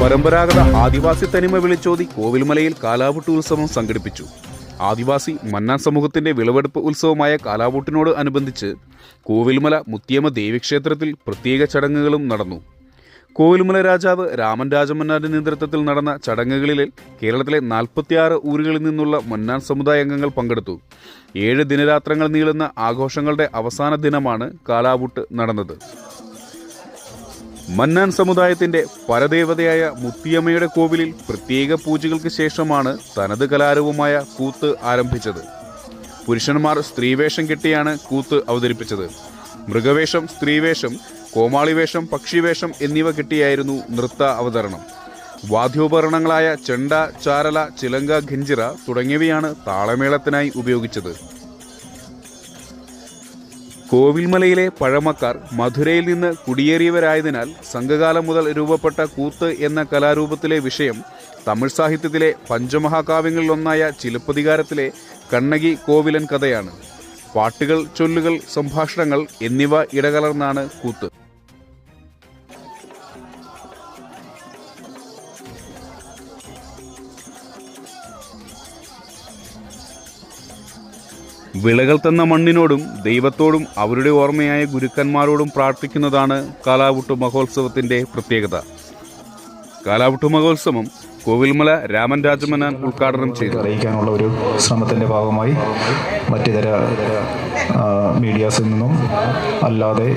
പരമ്പരാഗത ആദിവാസി തനിമ വിളിച്ചോതി കോവിൽമലയിൽ കാലാവൂട്ട് ഉത്സവം സംഘടിപ്പിച്ചു. ആദിവാസി മന്നാൻ സമൂഹത്തിന്റെ വിളവെടുപ്പ് ഉത്സവമായ കാലാവൂട്ടിനോട് അനുബന്ധിച്ച് കോവിൽമല മുത്തിയമ്മ ദേവീക്ഷേത്രത്തിൽ പ്രത്യേക ചടങ്ങുകളും നടന്നു. കോവിൽമല രാജാവ് രാമൻ രാജമന്നാന്റെ നേതൃത്വത്തിൽ നടന്ന ചടങ്ങുകളിൽ കേരളത്തിലെ നാൽപ്പത്തിയാറ് ഊരുകളിൽ നിന്നുള്ള മന്നാൻ സമുദായ അംഗങ്ങൾ പങ്കെടുത്തു. ഏഴ് ദിനരാത്രങ്ങൾ നീളുന്ന ആഘോഷങ്ങളുടെ അവസാന ദിനമാണ് കാലാവൂട്ട് നടന്നത്. മന്നാൻ സമുദായത്തിന്റെ പരദേവതയായ മുത്തിയമ്മയുടെ കോവിലിൽ പ്രത്യേക പൂജകൾക്ക് ശേഷമാണ് തനത് കലാരൂപമായ കൂത്ത് ആരംഭിച്ചത്. പുരുഷന്മാർ സ്ത്രീവേഷം കെട്ടിയാണ് കൂത്ത് അവതരിപ്പിച്ചത്. മൃഗവേഷം സ്ത്രീവേഷം കോമാളിവേഷം പക്ഷിവേഷം എന്നിവ കെട്ടിയായിരുന്നു നൃത്ത അവതരണം. വാദ്യോപകരണങ്ങളായ ചെണ്ട ചാരല ചിലങ്ക ഖിഞ്ചിറ തുടങ്ങിയവയാണ് താളമേളത്തിനായി ഉപയോഗിച്ചത്. കോവിൽമലയിലെ പഴമക്കാർ മധുരയിൽ നിന്ന് കുടിയേറിയവരായതിനാൽ സംഘകാലം മുതൽ രൂപപ്പെട്ട കൂത്ത് എന്ന കലാരൂപത്തിലെ വിഷയം തമിഴ് സാഹിത്യത്തിലെ പഞ്ചമഹാകാവ്യങ്ങളിലൊന്നായ ചിലപ്പതികാരത്തിലെ കണ്ണകി കോവിലൻ കഥയാണ്. പാട്ടുകൾ ചൊല്ലുകൾ സംഭാഷണങ്ങൾ എന്നിവ ഇടകലർന്നാണ് കൂത്ത്. വിളകൾ തന്ന മണ്ണിനോടും ദൈവത്തോടും അവരുടെ ഓർമ്മയായ ഗുരുക്കന്മാരോടും പ്രാർത്ഥിക്കുന്നതാണ് കാലാവുട്ട് മഹോത്സവത്തിന്റെ പ്രത്യേകത. കാലാവുട്ട് മഹോത്സവം കോവിൽമല രാമൻ രാജമനാൻ ഉദ്ഘാടനം ചെയ്തു. അറിയിക്കാനുള്ള ഒരു ശ്രമത്തിന്റെ ഭാഗമായി മറ്റിതര തര മീഡിയാസിൽ നിന്നും അല്ലാതെ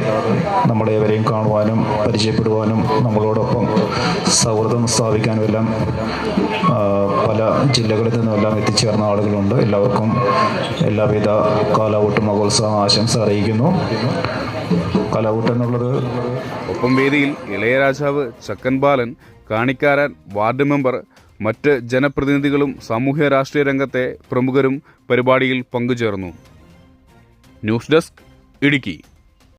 നമ്മുടെ ഏവരെയും കാണുവാനും പരിചയപ്പെടുവാനും നമ്മളോടൊപ്പം സൗഹൃദം സ്ഥാപിക്കാനും എല്ലാം പല ജില്ലകളിൽ നിന്നുമെല്ലാം എത്തിച്ചേർന്ന ആളുകളുണ്ട്. എല്ലാവർക്കും എല്ലാവിധ കാലാവൂട്ട് മഹോത്സവ ആശംസ അറിയിക്കുന്നു. കാലാവൂട്ട് എന്നുള്ളത് ഒപ്പം വേദിയിൽ ഇളയരാജാവ് ചക്കൻ ബാലൻ കാണിക്കാരൻ വാർഡ് മെമ്പർ മറ്റ് ജനപ്രതിനിധികളും സാമൂഹ്യ രാഷ്ട്രീയ രംഗത്തെ പ്രമുഖരും പരിപാടിയിൽ പങ്കുചേർന്നു. News desk Idukki.